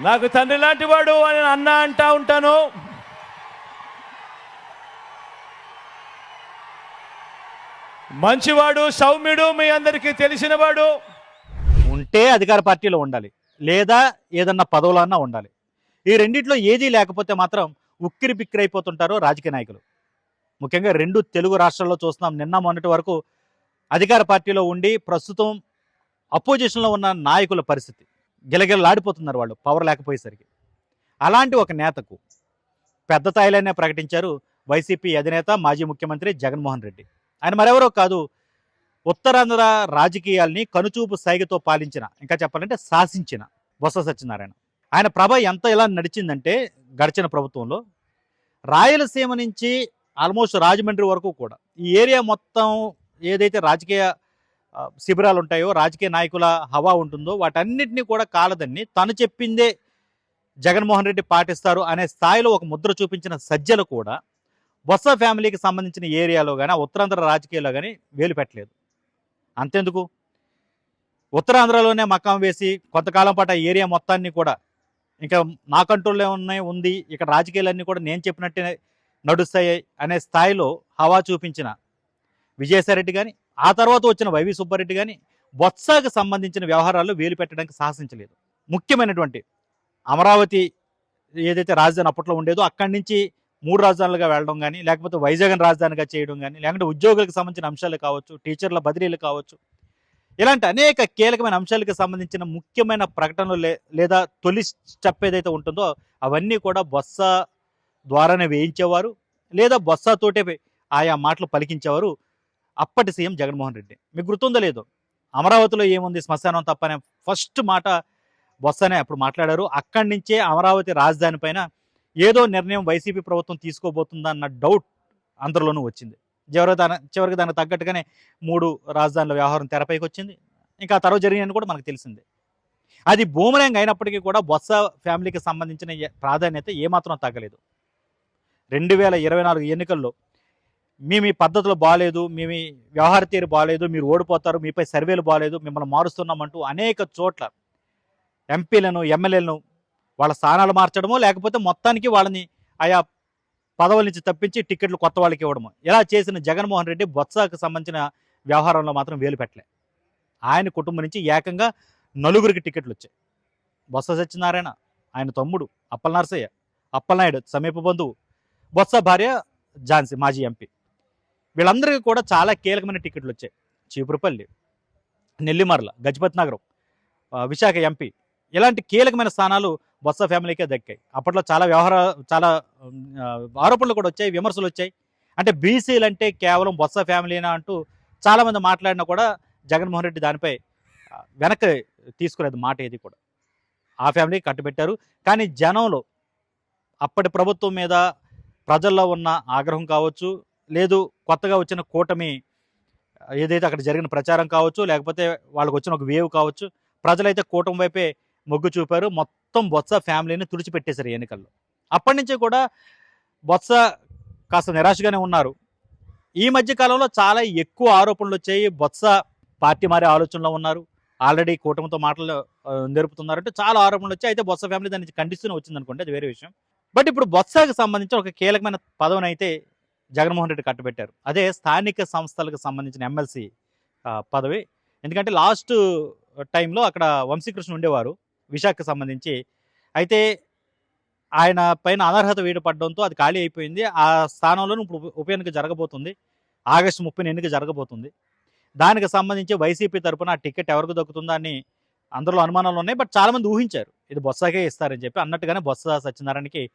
నాకు తండ్రి లాంటి వాడు అని అన్న అంటా ఉంటాను. మంచివాడు సౌమ్యుడు మీ అందరికీ తెలిసినవాడు. ఉంటే అధికార పార్టీలో ఉండాలి. లేదా ఏదన్నా పదవులన్నా ఉండాలి. ఈ రెండిట్లో ఏదీ లేకపోతే మాత్రం ఉక్కిరి బిక్కిరి అయిపోతుంటారు రాజకీయ నాయకులు. ముఖ్యంగా రెండు తెలుగు రాష్ట్రాల్లో చూస్తున్నాం. నిన్న మొన్నటి వరకు అధికార పార్టీలో ఉండి ప్రస్తుతం అపోజిషన్లో ఉన్న నాయకుల పరిస్థితి. గిలగిలలాడిపోతున్నారు వాళ్ళు పవర్ లేకపోయేసరికి. అలాంటి ఒక నేతకు పెద్ద స్థాయిలోనే ప్రకటించారు వైసీపీ అధినేత మాజీ ముఖ్యమంత్రి జగన్మోహన్ రెడ్డి. ఆయన మరెవరో కాదు ఉత్తరాంధ్ర రాజకీయాల్ని కనుచూపు సైగతో పాలించిన ఇంకా చెప్పాలంటే శాసించిన బొత్స సత్యనారాయణ. ఆయన ప్రభ ఎంత ఎలా నడిచిందంటే గడిచిన ప్రభుత్వంలో రాయలసీమ నుంచి ఆల్మోస్ట్ రాజమండ్రి వరకు కూడా ఈ ఏరియా మొత్తం ఏదైతే రాజకీయ శిబిరాలు ఉంటాయో రాజకీయ నాయకుల హవా ఉంటుందో వాటన్నిటిని కూడా కాలదన్ని తను చెప్పిందే జగన్మోహన్ రెడ్డి పాటిస్తారు అనే స్థాయిలో ఒక ముద్ర చూపించిన సజ్జలు కూడా బొత్స ఫ్యామిలీకి సంబంధించిన ఏరియాలో కానీ ఉత్తరాంధ్ర రాజకీయాల్లో కానీ వేలు పెట్టలేదు. అంతెందుకు? ఉత్తరాంధ్రలోనే మకం వేసి కొంతకాలం పాటు ఆ ఏరియా మొత్తాన్ని కూడా ఇంకా నా కంట్రోల్లో ఉన్నాయి ఉంది. ఇక్కడ రాజకీయాలన్నీ కూడా నేను చెప్పినట్టే నడుస్తాయి అనే స్థాయిలో హవా చూపించిన విజయసాయిరెడ్డి కానీ ఆ తర్వాత వచ్చిన వైవి సుబ్బారెడ్డి కానీ బొత్సకు సంబంధించిన వ్యవహారాల్లో వేలు పెట్టడానికి సాహసించలేదు. ముఖ్యమైనటువంటి అమరావతి ఏదైతే రాజధాని అప్పట్లో ఉండేదో అక్కడి నుంచి మూడు రాజధానులుగా వెళ్ళడం కానీ లేకపోతే వైజాగ్ రాజధానిగా చేయడం కానీ లేకుంటే ఉద్యోగులకు సంబంధించిన అంశాలు కావచ్చు టీచర్ల బదిలీలు కావచ్చు ఇలాంటి అనేక కీలకమైన అంశాలకు సంబంధించిన ముఖ్యమైన ప్రకటనలు లే- లేదా తొలి స్టెప్ ఏదైతే ఉంటుందో అవన్నీ కూడా బొత్స ద్వారానే వేయించేవారు లేదా బొత్సతోటే ఆయా మాటలు పలికించేవారు అప్పటి సీఎం జగన్మోహన్ రెడ్డి. మీకు గుర్తుందో లేదో? అమరావతిలో ఏముంది? శ్మశానం తప్పనే ఫస్ట్ మాట వస్తానే అప్పుడు మాట్లాడారు. అక్కడి నుంచే అమరావతి రాజధాని పైన ఏదో నిర్ణయం వైసీపీ ప్రభుత్వం తీసుకోబోతుందన్న డౌట్ అందరిలోనూ వచ్చింది. చివరికి దాని చివరికి దానికి తగ్గట్టుగానే మూడు రాజధానుల వ్యవహారం తెరపైకి వచ్చింది ఇంకా ఆ తర్వాత జరిగినది కూడా మనకు తెలిసింది. అది బూమరంగ్ అయినప్పటికీ కూడా బొత్స ఫ్యామిలీకి సంబంధించిన ప్రాధాన్యత ఏమాత్రం తగ్గలేదు. రెండు వేల ఇరవై నాలుగు ఎన్నికల్లో మీ మీ పద్ధతులు బాగాలేదు మీ మీ వ్యవహార తీరు బాగాలేదు మీరు ఓడిపోతారు మీపై సర్వేలు బాగాలేదు మిమ్మల్ని మారుస్తున్నామంటూ అనేక చోట్ల ఎంపీలను ఎమ్మెల్యేలను వాళ్ళ స్థానాలు మార్చడమో లేకపోతే మొత్తానికి వాళ్ళని ఆయా పదవుల నుంచి తప్పించి టికెట్లు కొత్త వాళ్ళకి ఇవ్వడము. ఇలా చేసిన జగన్మోహన్ రెడ్డి బొత్సకు సంబంధించిన వ్యవహారంలో మాత్రం వేలు పెట్టలే. ఆయన కుటుంబం నుంచి ఏకంగా నలుగురికి టికెట్లు వచ్చాయి. బొత్స సత్యనారాయణ ఆయన తమ్ముడు అప్పల నరసయ్య అప్పలనాయుడు సమీప బంధువు బొత్స భార్య ఝాన్సీ మాజీ ఎంపీ. వీళ్ళందరికీ కూడా చాలా కీలకమైన టికెట్లు వచ్చాయి. చీపురుపల్లి నెల్లిమర్ల గజపతి నగరం విశాఖ ఎంపీ. ఇలాంటి కీలకమైన స్థానాలు బొత్స ఫ్యామిలీకే దక్కాయి. అప్పట్లో చాలా వ్యవహార చాలా ఆరోపణలు కూడా వచ్చాయి విమర్శలు వచ్చాయి. అంటే బీసీలు అంటే కేవలం బొత్స ఫ్యామిలీనా అంటూ చాలామంది మాట్లాడినా కూడా జగన్మోహన్ రెడ్డి దానిపై వెనక్కి తీసుకునేది మాట ఏది కూడా. ఆ ఫ్యామిలీకి కట్టుబెట్టారు. కానీ జనంలో అప్పటి ప్రభుత్వం మీద ప్రజల్లో ఉన్న ఆగ్రహం కావచ్చు లేదు కొత్తగా వచ్చిన కూటమి ఏదైతే అక్కడ జరిగిన ప్రచారం కావచ్చు లేకపోతే వాళ్ళకి వచ్చిన ఒక వేవ్ కావచ్చు ప్రజలైతే కూటమి వైపే మొగ్గు చూపారు. మొత్తం బొత్స ఫ్యామిలీని తుడిచిపెట్టేశారు ఎన్నికల్లో. అప్పటి నుంచి కూడా బొత్స కాస్త నిరాశగానే ఉన్నారు. ఈ మధ్య కాలంలో చాలా ఎక్కువ ఆరోపణలు వచ్చాయి. బొత్స పార్టీ మారే ఆలోచనలో ఉన్నారు. ఆల్రెడీ కూటమితో మాటలు ఆ, చాలా ఆరోపణలు వచ్చాయి. అయితే బొత్స ఫ్యామిలీ దాన్ని ఖండిస్తూనే వచ్చింది అనుకోండి అది వేరే విషయం. బట్ ఇప్పుడు బొత్సకి సంబంధించి ఒక కీలకమైన పదవిని అయితే జగన్మోహన్ రెడ్డి కట్టబెట్టారు. అదే స్థానిక సంస్థలకు సంబంధించిన ఎమ్మెల్సీ పదవి. ఎందుకంటే లాస్ట్ టైంలో అక్కడ వంశీకృష్ణ ఉండేవారు విశాఖకు సంబంధించి. అయితే ఆయన పైన అనర్హత వీడిపడడంతో అది ఖాళీ అయిపోయింది. ఆ స్థానంలో ఇప్పుడు ఉప- ఎన్నిక జరగబోతుంది. ఆగస్టు ముప్పై ఎన్నిక జరగబోతుంది. దానికి సంబంధించి వైసీపీ తరపున ఆ టికెట్ ఎవరికి దక్కుతుందని అందరిలో అనుమానాలు ఉన్నాయి. బట్ చాలామంది ఊహించారు. ఇది బొత్సకే ఇస్తారని చెప్పి అన్నట్టుగానే బొత్స సత్యనారాయణకి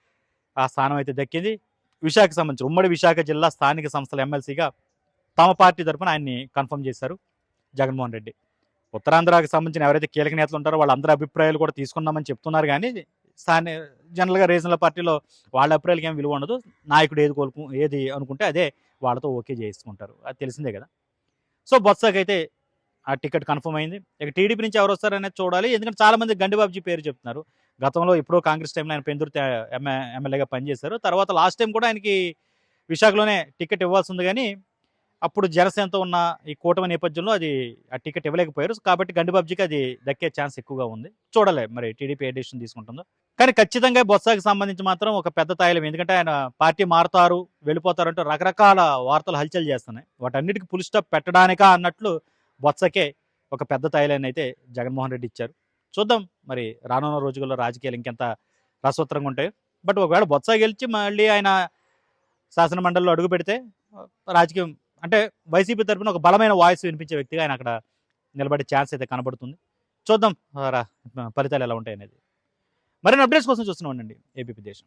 ఆ స్థానం అయితే దక్కింది. విశాఖకు సంబంధించి ఉమ్మడి విశాఖ జిల్లా స్థానిక సంస్థల ఎమ్మెల్సీగా తమ పార్టీ తరఫున ఆయన్ని కన్ఫర్మ్ చేశారు జగన్మోహన్ రెడ్డి. ఉత్తరాంధ్రకు సంబంధించిన ఎవరైతే కీలక నేతలు ఉంటారో వాళ్ళందరి అభిప్రాయాలు కూడా తీసుకున్నామని చెప్తున్నారు కానీ స్థానిక జనరల్గా రీజనల్ పార్టీలో వాళ్ళ అభిప్రాయాలకి ఏం విలువ ఉండదు. నాయకుడు ఏది కోలుకు ఏది అనుకుంటే అదే వాళ్ళతో ఓకే చేసుకుంటారు అది తెలిసిందే కదా. సో బొత్సకైతే అయితే ఆ టికెట్ కన్ఫర్మ్ అయింది. ఇక టీడీపీ నుంచి ఎవరు వస్తారనేది చూడాలి. ఎందుకంటే చాలా మంది గండిబాబుజీ పేరు చెప్తున్నారు. గతంలో ఎప్పుడో కాంగ్రెస్ టైంలో ఆయన పెందుర్తి ఎమ్మె ఎమ్మెల్యేగా పనిచేశారు. తర్వాత లాస్ట్ టైం కూడా ఆయనకి విశాఖలోనే టికెట్ ఇవ్వాల్సి ఉంది కానీ అప్పుడు జనసేనతో ఉన్న ఈ కూటమి నేపథ్యంలో అది ఆ టికెట్ ఇవ్వలేకపోయారు. కాబట్టి గండిబాబ్జీకి అది దక్కే ఛాన్స్ ఎక్కువగా ఉంది. చూడలే మరి టీడీపీ ఎడిషన్ తీసుకుంటుందో. కానీ ఖచ్చితంగా బొత్సాకి సంబంధించి మాత్రం ఒక పెద్ద తాయిలం. ఎందుకంటే ఆయన పార్టీ మారుతారు వెళ్ళిపోతారు అంటూ రకరకాల వార్తలు హల్చల్ చేస్తున్నాయి. వాటన్నిటికీ పులి స్టాప్ పెట్టడానికా అన్నట్లు బొత్సకే ఒక పెద్ద తాయిలాన్ని అయితే జగన్మోహన్ రెడ్డి ఇచ్చారు. చూద్దాం మరి రానున్న రోజుల్లో రాజకీయాలు ఇంకెంత రసవత్తరంగా ఉంటాయి. బట్ ఒకవేళ బొత్స గెలిచి మళ్ళీ ఆయన శాసన మండలిలో అడుగు పెడితే రాజకీయం అంటే వైసీపీ తరఫున ఒక బలమైన వాయిస్ వినిపించే వ్యక్తిగా ఆయన అక్కడ నిలబడే ఛాన్స్ అయితే కనబడుతుంది. చూద్దాం రా- ఫలితాలు ఎలా ఉంటాయి అనేది. మరిన్ని అప్డేట్స్ కోసం చూస్తూనే ఉండండి. ఏపీ దేశం